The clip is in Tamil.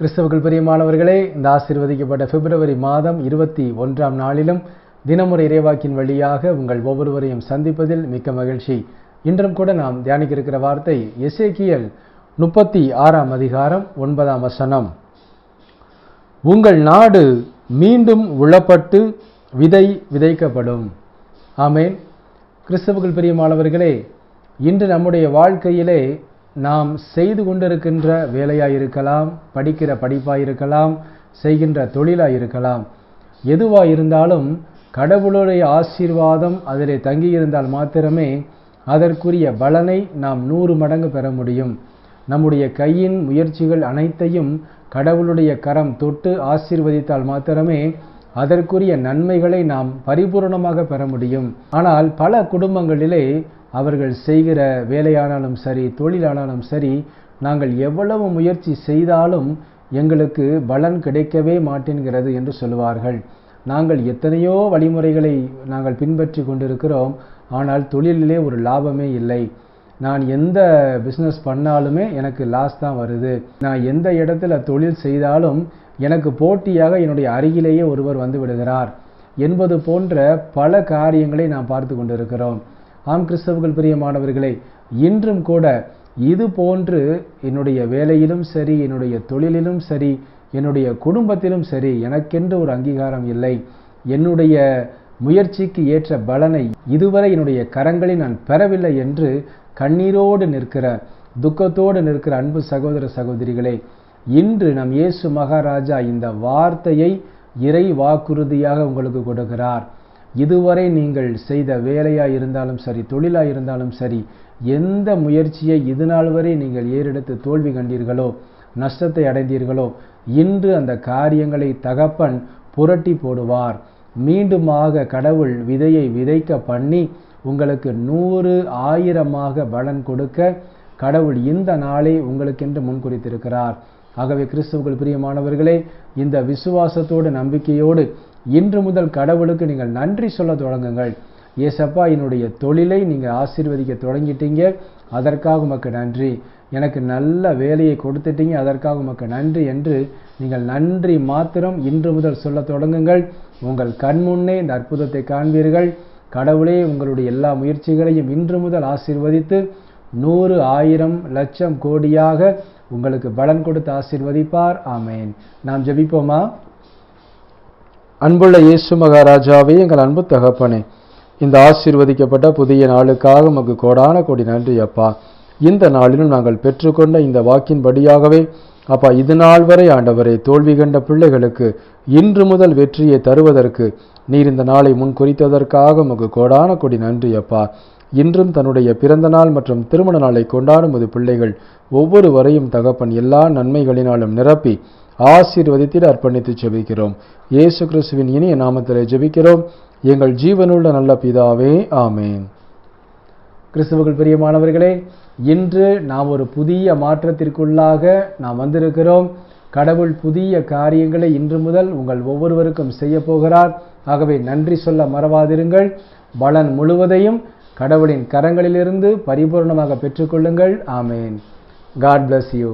கிறிஸ்தவர்கள் பிரியமானவர்களே இந்த ஆசீர்வதிக்கப்பட்ட பிப்ரவரி மாதம் இருபத்தி ஒன்றாம் நாளிலும் தினமுறை இறைவாக்கின் வழியாக உங்கள் ஒவ்வொருவரையும் சந்திப்பதில் மிக்க மகிழ்ச்சி. இன்றும் கூட நாம் தியானிக்க இருக்கிற வார்த்தை எசேக்கியல் முப்பத்தி ஆறாம் அதிகாரம் ஒன்பதாம் வசனம். உங்கள் நாடு மீண்டும் உழப்பட்டு விதை விதைக்கப்படும். ஆமேன். கிறிஸ்தவர்கள் பிரியமானவர்களே இன்று நம்முடைய வாழ்க்கையிலே நாம் செய்து கொண்டிருக்கின்ற வேலையாக இருக்கலாம் படிக்கிற படிப்பாக இருக்கலாம் செய்கின்ற தொழிலாக இருக்கலாம் எதுவாக இருந்தாலும் கடவுளுடைய ஆசீர்வாதம் அதிலே தங்கியிருந்தால் மாத்திரமே அதற்குரிய பலனை நாம் நூறு மடங்கு பெற முடியும். நம்முடைய கையின் முயற்சிகள் அனைத்தையும் கடவுளுடைய கரம் தொட்டு ஆசீர்வதித்தால் மாத்திரமே அதற்குரிய நன்மைகளை நாம் பரிபூர்ணமாக பெற முடியும். ஆனால் பல குடும்பங்களிலே அவர்கள் செய்கிற வேலையானாலும் சரி தொழிலானாலும் சரி நாங்கள் எவ்வளவு முயற்சி செய்தாலும் எங்களுக்கு பலன் கிடைக்கவே மாட்டேங்கிறது என்று சொல்லுவார்கள். நாங்கள் எத்தனையோ வழிமுறைகளை நாங்கள் பின்பற்றி கொண்டிருக்கிறோம். ஆனால் தொழிலிலே ஒரு லாபமே இல்லை. நான் எந்த பிஸ்னஸ் பண்ணாலுமே எனக்கு லாஸ் தான் வருது. நான் எந்த இடத்துல தொழில் செய்தாலும் எனக்கு போட்டியாக என்னுடைய அருகிலேயே ஒருவர் வந்து விடுகிறார் என்பது போன்ற பல காரியங்களை நாம் பார்த்து கொண்டிருக்கிறோம். ஆம் கிறிஸ்தவர்கள் பிரியமானவர்களே இன்றும் கூட இது போன்று என்னுடைய வேலையிலும் சரி என்னுடைய தொழிலிலும் சரி என்னுடைய குடும்பத்திலும் சரி எனக்கென்று ஒரு அங்கீகாரம் இல்லை. என்னுடைய முயற்சிக்கு ஏற்ற பலனை இதுவரை என்னுடைய கரங்களில் நான் பெறவில்லை என்று கண்ணீரோடு நிற்கிற துக்கத்தோடு நிற்கிற அன்பு சகோதர சகோதரிகளே இன்று நம் இயேசு மகாராஜா இந்த வார்த்தையை இறை வாக்குறுதியாக உங்களுக்கு கொடுக்கிறார். இதுவரை நீங்கள் செய்த வேலையாக இருந்தாலும் சரி தொழிலாக இருந்தாலும் சரி எந்த முயற்சியை இது நாள் வரை நீங்கள் ஏறெடுத்து தோல்வி கண்டீர்களோ நஷ்டத்தை அடைந்தீர்களோ இன்று அந்த காரியங்களை தகப்பன் புரட்டி போடுவார். மீண்டுமாக கடவுள் விதையை விதைக்க பண்ணி உங்களுக்கு நூறு ஆயிரமாக பலன் கொடுக்க கடவுள் இந்த நாளை உங்களுக்கென்று முன்குறித்திருக்கிறார். ஆகவே கிறிஸ்துவுக்குள் பிரியமானவர்களே இந்த விசுவாசத்தோடு நம்பிக்கையோடு இன்று முதல் கடவுளுக்கு நீங்கள் நன்றி சொல்ல தொடங்குங்கள். ஏசப்பா என்னுடைய தொழிலை நீங்கள் ஆசீர்வதிக்க தொடங்கிட்டீங்க. அதற்காக உமக்கு நன்றி. எனக்கு நல்ல வேலையை கொடுத்துட்டீங்க. அதற்காக உமக்கு நன்றி என்று நீங்கள் நன்றி மாத்திரம் இன்று முதல் சொல்ல தொடங்குங்கள். உங்கள் கண்முன்னே இந்த அற்புதத்தை காண்பீர்கள். கடவுளே உங்களுடைய எல்லா முயற்சிகளையும் இன்று முதல் ஆசீர்வதித்து நூறு ஆயிரம் லட்சம் கோடியாக உங்களுக்கு பலன் கொடுத்து ஆசிர்வதிப்பார். ஆமேன். நாம் ஜெபிப்போமா? அன்புள்ள இயேசு மகாராஜாவே எங்கள் அன்பு தகப்பனே இந்த ஆசீர்வதிக்கப்பட்ட புதிய நாளுக்காக உமக்கு கோடான கோடி நன்றி அப்பா. இந்த நாளிலும் நாங்கள் பெற்றுக்கொண்ட இந்த வாக்கின்படியாகவே அப்பா இது நாள் வரை ஆண்டவரை தோல்வி கண்ட பிள்ளைகளுக்கு இன்று முதல் வெற்றியை தருவதற்கு நீர் இந்த நாளை முன் குறித்ததற்காக உமக்கு கோடான கொடி நன்றி அப்பா. இன்றும் தன்னுடைய பிறந்த நாள் மற்றும் திருமண நாளை கொண்டாடும்போது பிள்ளைகள் பிள்ளைகள் ஒவ்வொருவரையும் தகப்பன் எல்லா நன்மைகளினாலும் நிரப்பி ஆசீர்வதித்திட அர்ப்பணித்து ஜெபிக்கிறோம். இயேசு கிறிஸ்துவின் இனிய நாமத்திலே ஜெபிக்கிறோம். எங்கள் ஜீவனுள்ள நல்ல பிதாவே ஆமேன். கிறிஸ்துவுக்குள் பிரியமானவர்களே இன்று நாம் ஒரு புதிய மாற்றத்திற்குள்ளாக நாம் வந்திருக்கிறோம். கடவுள் புதிய காரியங்களை இன்று முதல் உங்கள் ஒவ்வொருவருக்கும் செய்ய போகிறார். ஆகவே நன்றி சொல்ல மறவாதிருங்கள். பலன் முழுவதையும் கடவுளின் கரங்களிலிருந்து பரிபூர்ணமாக பெற்றுக்கொள்ளுங்கள். ஆமேன். God bless you